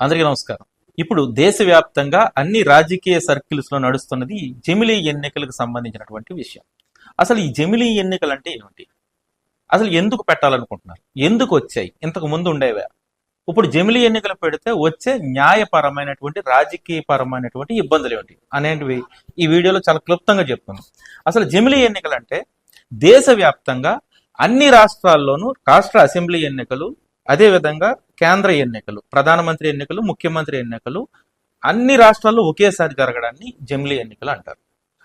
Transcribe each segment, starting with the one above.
అందరికీ నమస్కారం. ఇప్పుడు దేశవ్యాప్తంగా అన్ని రాజకీయ సర్కిల్స్లో నడుస్తున్నది జమిలీ ఎన్నికలకు సంబంధించినటువంటి విషయం. అసలు ఈ జమిలీ ఎన్నికలు అంటే ఏమిటి? అసలు ఎందుకు పెట్టాలనుకుంటున్నారు? ఎందుకు వచ్చాయి? ఇంతకు ముందు ఉండేవా? ఇప్పుడు జమిలీ ఎన్నికలు పెడితే వచ్చే న్యాయపరమైనటువంటి రాజకీయపరమైనటువంటి ఇబ్బందులు ఏమిటి? అనేటివి ఈ వీడియోలో చాలా క్లుప్తంగా చెప్తున్నాం. అసలు జమిలీ ఎన్నికలు అంటే దేశవ్యాప్తంగా అన్ని రాష్ట్రాల్లోనూ రాష్ట్ర అసెంబ్లీ ఎన్నికలు అదేవిధంగా కేంద్ర ఎన్నికలు ప్రధానమంత్రి ఎన్నికలు ముఖ్యమంత్రి ఎన్నికలు అన్ని రాష్ట్రాల్లో ఒకేసారి జరగడాన్ని జమిలీ ఎన్నికలు అంటారు.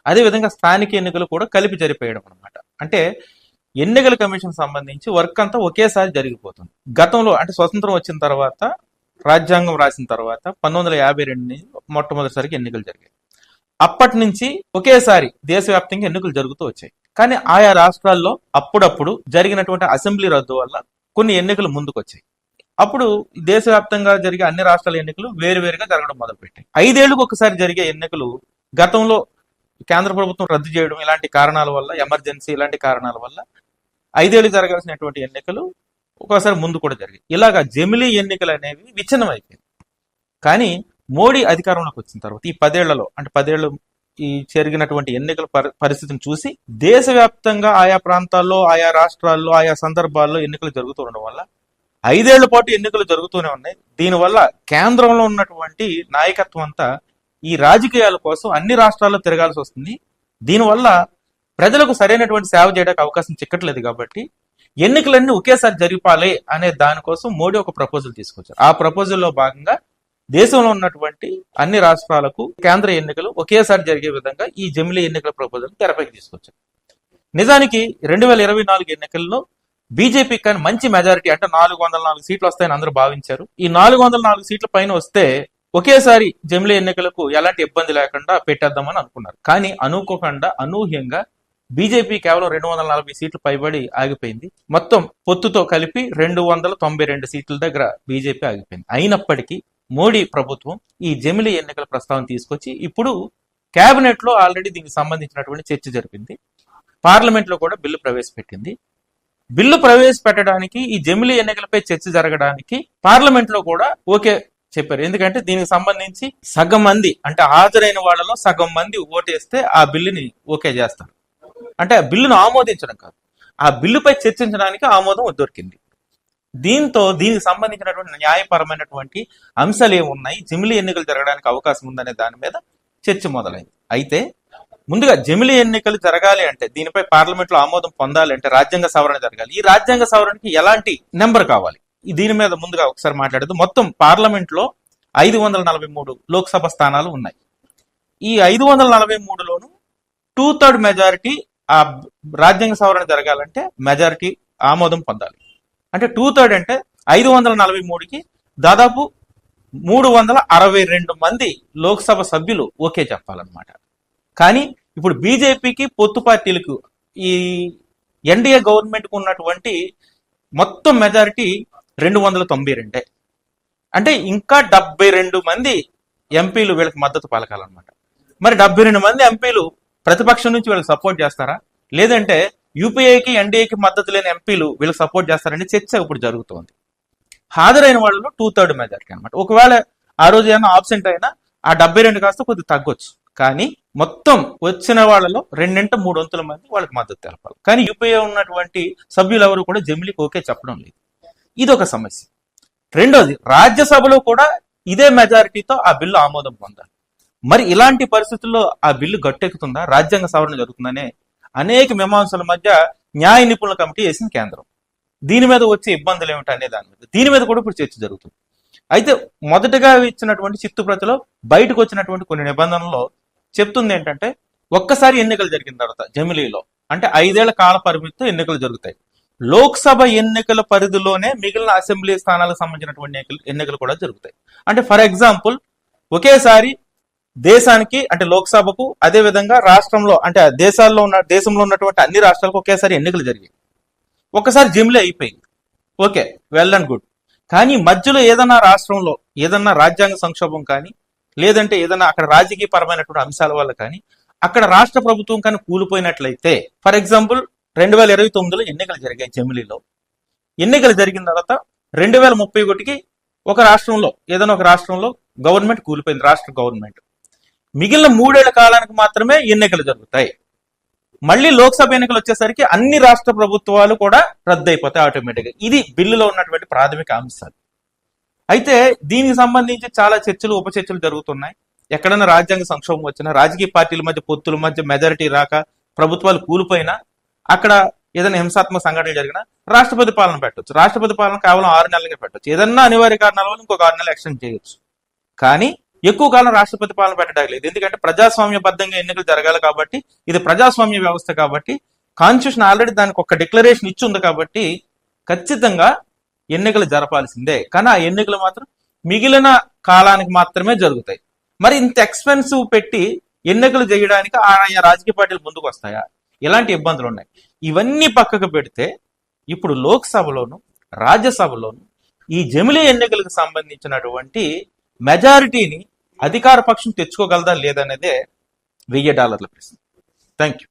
అదేవిధంగా స్థానిక ఎన్నికలు కూడా కలిపి జరిపేయడం అనమాట అంటే ఎన్నికల కమిషన్ సంబంధించి వర్క్ అంతా ఒకేసారి జరిగిపోతుంది. గతంలో అంటే స్వతంత్రం వచ్చిన తర్వాత రాజ్యాంగం రాసిన తర్వాత పంతొమ్మిది వందల యాభై రెండు మొట్టమొదటిసారికి ఎన్నికలు జరిగాయి. అప్పటి నుంచి ఒకేసారి దేశవ్యాప్తంగా ఎన్నికలు జరుగుతూ వచ్చాయి. కానీ ఆయా రాష్ట్రాల్లో అప్పుడప్పుడు జరిగినటువంటి అసెంబ్లీ రద్దు వల్ల కొన్ని ఎన్నికలు ముందుకు వచ్చాయి అప్పుడు దేశవ్యాప్తంగా జరిగే అన్ని రాష్ట్రాల ఎన్నికలు వేరువేరుగా జరగడం మొదలుపెట్టాయి. ఐదేళ్ళకు ఒకసారి జరిగే ఎన్నికలు గతంలో కేంద్ర ప్రభుత్వం రద్దు చేయడం ఇలాంటి కారణాల వల్ల ఎమర్జెన్సీ ఇలాంటి కారణాల వల్ల ఐదేళ్ళు జరగాల్సినటువంటి ఎన్నికలు ఒక్కోసారి ముందు కూడా జరిగాయి. ఇలాగా జమిలీ ఎన్నికలు అనేవి విచ్ఛిన్నం అయిపోయింది కానీ మోడీ అధికారంలోకి వచ్చిన తర్వాత ఈ పదేళ్ళలో అంటే పదేళ్ళు ఈ జరిగినటువంటి ఎన్నికల పరి- పరిస్థితిని చూసి దేశవ్యాప్తంగా ఆయా ప్రాంతాల్లో ఆయా రాష్ట్రాల్లో ఆయా సందర్భాల్లో ఎన్నికలు జరుగుతూ ఉండడం వల్ల ఐదేళ్ళ పాటు ఎన్నికలు జరుగుతూనే ఉన్నాయి. దీనివల్ల కేంద్రంలో ఉన్నటువంటి నాయకత్వం అంతా ఈ రాజకీయాల కోసం అన్ని రాష్ట్రాల్లో తిరగాల్సి వస్తుంది. దీనివల్ల ప్రజలకు సరైనటువంటి సేవ చేయడానికి అవకాశం చిక్కట్లేదు కాబట్టి ఎన్నికలన్నీ ఒకేసారి జరిపాలి అనే దానికోసం మోడీ ఒక ప్రపోజల్ తీసుకొచ్చారు. ఆ ప్రపోజల్లో భాగంగా దేశంలో ఉన్నటువంటి అన్ని రాష్ట్రాలకు కేంద్ర ఎన్నికలు ఒకేసారి జరిగే విధంగా ఈ జమిలీ ఎన్నికల ప్రపోజల్ తెరపైకి తీసుకొచ్చారు. నిజానికి రెండు వేల ఇరవై నాలుగు ఎన్నికల్లో బీజేపీ కానీ మంచి మెజారిటీ అంటే నాలుగు వందల నాలుగు సీట్లు వస్తాయని అందరూ భావించారు. ఈ నాలుగు వందల నాలుగు సీట్ల పైన వస్తే ఒకేసారి జమిలీ ఎన్నికలకు ఎలాంటి ఇబ్బంది లేకుండా పెట్టేద్దామని అనుకున్నారు. కానీ అనుకోకుండా అనూహ్యంగా బీజేపీ కేవలం రెండు వందల నలభై సీట్లు పైబడి ఆగిపోయింది. మొత్తం పొత్తుతో కలిపి రెండు వందల తొంభై రెండు సీట్ల దగ్గర బీజేపీ ఆగిపోయింది. అయినప్పటికీ మోడీ ప్రభుత్వం ఈ జమిలీ ఎన్నికల ప్రస్తావన తీసుకొచ్చి ఇప్పుడు కేబినెట్లో ఆల్రెడీ దీనికి సంబంధించినటువంటి చర్చ జరిపింది. పార్లమెంట్లో కూడా బిల్లు ప్రవేశపెట్టింది. బిల్లు ప్రవేశపెట్టడానికి ఈ జమిలీ ఎన్నికలపై చర్చ జరగడానికి పార్లమెంట్లో కూడా ఓకే చెప్పారు. ఎందుకంటే దీనికి సంబంధించి సగం మంది అంటే హాజరైన వాళ్ళలో సగం మంది ఓటేస్తే ఆ బిల్లుని ఓకే చేస్తారు. అంటే ఆ బిల్లును ఆమోదించడం కాదు. ఆ బిల్లుపై చర్చించడానికి ఆమోదం దొరికింది. దీంతో దీనికి సంబంధించినటువంటి న్యాయపరమైనటువంటి అంశాలు ఏమున్నాయి? జిమిలీ ఎన్నికలు జరగడానికి అవకాశం ఉందనే దాని మీద చర్చ మొదలైంది. అయితే ముందుగా జమిలీ ఎన్నికలు జరగాలి అంటే దీనిపై పార్లమెంట్లో ఆమోదం పొందాలి అంటే రాజ్యాంగ సవరణ జరగాలి. ఈ రాజ్యాంగ సవరణకి ఎలాంటి నెంబర్ కావాలి? దీని మీద ముందుగా ఒకసారి మాట్లాడదు మొత్తం పార్లమెంట్లో ఐదు వందల నలభై మూడు లోక్సభ స్థానాలు ఉన్నాయి. ఈ ఐదు వందల నలభై మూడులోను టూ థర్డ్ మెజారిటీ ఆ రాజ్యాంగ సవరణ జరగాలంటే మెజారిటీ ఆమోదం పొందాలి. అంటే టూ థర్డ్ అంటే ఐదు వందల నలభై మూడుకి దాదాపు మూడు వందల అరవై రెండు మంది లోక్సభ సభ్యులు ఓకే చెప్పాలన్నమాట. కానీ ఇప్పుడు బీజేపీకి పొత్తు పార్టీలకు ఈ ఎన్డీఏ గవర్నమెంట్కు ఉన్నటువంటి మొత్తం మెజారిటీ రెండు వందల తొంభై రెండే. అంటే ఇంకా డెబ్బై రెండు మంది ఎంపీలు వీళ్ళకి మద్దతు పలకాలన్నమాట. మరి డెబ్బై రెండు మంది ఎంపీలు ప్రతిపక్షం నుంచి వీళ్ళకి సపోర్ట్ చేస్తారా? లేదంటే యూపీఐకి ఎన్డీఏకి మద్దతు లేని ఎంపీలు వీళ్ళకి సపోర్ట్ చేస్తారని చర్చ ఇప్పుడు జరుగుతోంది. హాజరైన వాళ్ళలో టూ థర్డ్ మెజారిటీ అనమాట ఒకవేళ ఆ రోజు ఏమైనా ఆబ్సెంట్ అయినా ఆ డెబ్బై రెండు కాస్త కొద్దిగా తగ్గొచ్చు. కానీ మొత్తం వచ్చిన వాళ్ళలో రెండింట మూడు వంతుల మంది వాళ్ళకి మద్దతు తెలపాలి. కానీ యూపీఏ ఉన్నటువంటి సభ్యులు ఎవరు కూడా జమిలికి ఓకే చెప్పడం లేదు. ఇది ఒక సమస్య. రెండోది రాజ్యసభలో కూడా ఇదే మెజారిటీతో ఆ బిల్లు ఆమోదం పొందాలి. మరి ఇలాంటి పరిస్థితుల్లో ఆ బిల్లు గట్టెక్కుతుందా? రాజ్యాంగ సవరణ జరుగుతుందనే అనేక మీమాంసల మధ్య న్యాయ నిపుణుల కమిటీ వేసింది కేంద్రం. దీని మీద వచ్చే ఇబ్బందులు ఏమిటి అనే దాని మీద. దీని మీద కూడా ఇప్పుడు చర్చ జరుగుతుంది. అయితే మొదటగా ఇచ్చినటువంటి చిత్తు ప్రతిలో బయటకు వచ్చినటువంటి కొన్ని నిబంధనల్లో చెప్తుంది ఏంటంటే ఒక్కసారి ఎన్నికలు జరిగిన తర్వాత జమిలీలో అంటే ఐదేళ్ళ కాల పరిమితితో ఎన్నికలు జరుగుతాయి. లోక్సభ ఎన్నికల పరిధిలోనే మిగిలిన అసెంబ్లీ స్థానాలకు సంబంధించినటువంటి ఎన్నికలు కూడా జరుగుతాయి. అంటే ఫర్ ఎగ్జాంపుల్ ఒకేసారి దేశానికి అంటే లోక్సభకు అదే విధంగా రాష్ట్రంలో అంటే దేశాల్లో ఉన్న దేశంలో ఉన్నటువంటి అన్ని రాష్ట్రాలకు ఒకేసారి ఎన్నికలు జరిగాయి. ఒకసారి జిమ్లే అయిపోయింది. Okay well and good. కానీ మధ్యలో ఏదన్నా రాష్ట్రంలో ఏదన్నా రాజ్యాంగ సంక్షోభం కానీ లేదంటే ఏదైనా అక్కడ రాజకీయ పరమైనటువంటి అంశాల వల్ల కానీ అక్కడ రాష్ట్ర ప్రభుత్వం కానీ కూలిపోయినట్లయితే ఫర్ ఎగ్జాంపుల్ రెండు వేల ఇరవై తొమ్మిదిలో ఎన్నికలు జరిగాయి జమిలీలో ఎన్నికలు జరిగిన తర్వాత రెండు వేల ముప్పై ఒకటికి ఒక రాష్ట్రంలో ఏదైనా ఒక రాష్ట్రంలో గవర్నమెంట్ కూలిపోయింది రాష్ట్ర గవర్నమెంట్. మిగిలిన మూడేళ్ళ కాలానికి మాత్రమే ఎన్నికలు జరుగుతాయి. మళ్ళీ లోక్సభ ఎన్నికలు వచ్చేసరికి అన్ని రాష్ట్ర ప్రభుత్వాలు కూడా రద్దయిపోతాయి ఆటోమేటిక్గా. ఇది బిల్లులో ఉన్నటువంటి ప్రాథమిక అంశాలు. అయితే దీనికి సంబంధించి చాలా చర్చలు ఉప చర్చలు జరుగుతున్నాయి. ఎక్కడైనా రాజ్యాంగ సంక్షోభం వచ్చినా రాజకీయ పార్టీల మధ్య పొత్తుల మధ్య మెజారిటీ రాక ప్రభుత్వాలు కూలిపోయినా అక్కడ ఏదైనా హింసాత్మక సంఘటన జరిగినా రాష్ట్రపతి పాలన పెట్టొచ్చు. రాష్ట్రపతి పాలన కేవలం ఆరు నెలలకే పెట్టవచ్చు ఏదన్నా అనివార్య కారణాల వల్ల ఇంకొక ఆరు నెలలు ఎక్స్టెండ్ చేయొచ్చు. కానీ ఎక్కువ కాలం రాష్ట్రపతి పాలన పెట్టడానికి లేదు. ఎందుకంటే ప్రజాస్వామ్యబద్ధంగా ఎన్నికలు జరగాలి కాబట్టి ఇది ప్రజాస్వామ్య వ్యవస్థ కాబట్టి కాన్స్టిట్యూషన్ ఆల్రెడీ దానికి ఒక డిక్లరేషన్ ఇచ్చి ఉంది కాబట్టి ఖచ్చితంగా ఎన్నికలు జరపాల్సిందే. కానీ ఆ ఎన్నికలు మాత్రం మిగిలిన కాలానికి మాత్రమే జరుగుతాయి. మరి ఇంత ఎక్స్పెన్సివ్ పెట్టి ఎన్నికలు చేయడానికి ఆయా రాజకీయ పార్టీలు ముందుకు వస్తాయా ఇలాంటి ఇబ్బందులు ఉన్నాయి. ఇవన్నీ పక్కకు పెడితే ఇప్పుడు లోక్సభలోను రాజ్యసభలోను ఈ జమిలీ ఎన్నికలకు సంబంధించినటువంటి మెజారిటీని అధికార పక్షం తెచ్చుకోగలదా లేదనేదే వెయ్యి డాలర్ల ప్రశ్న. Thank you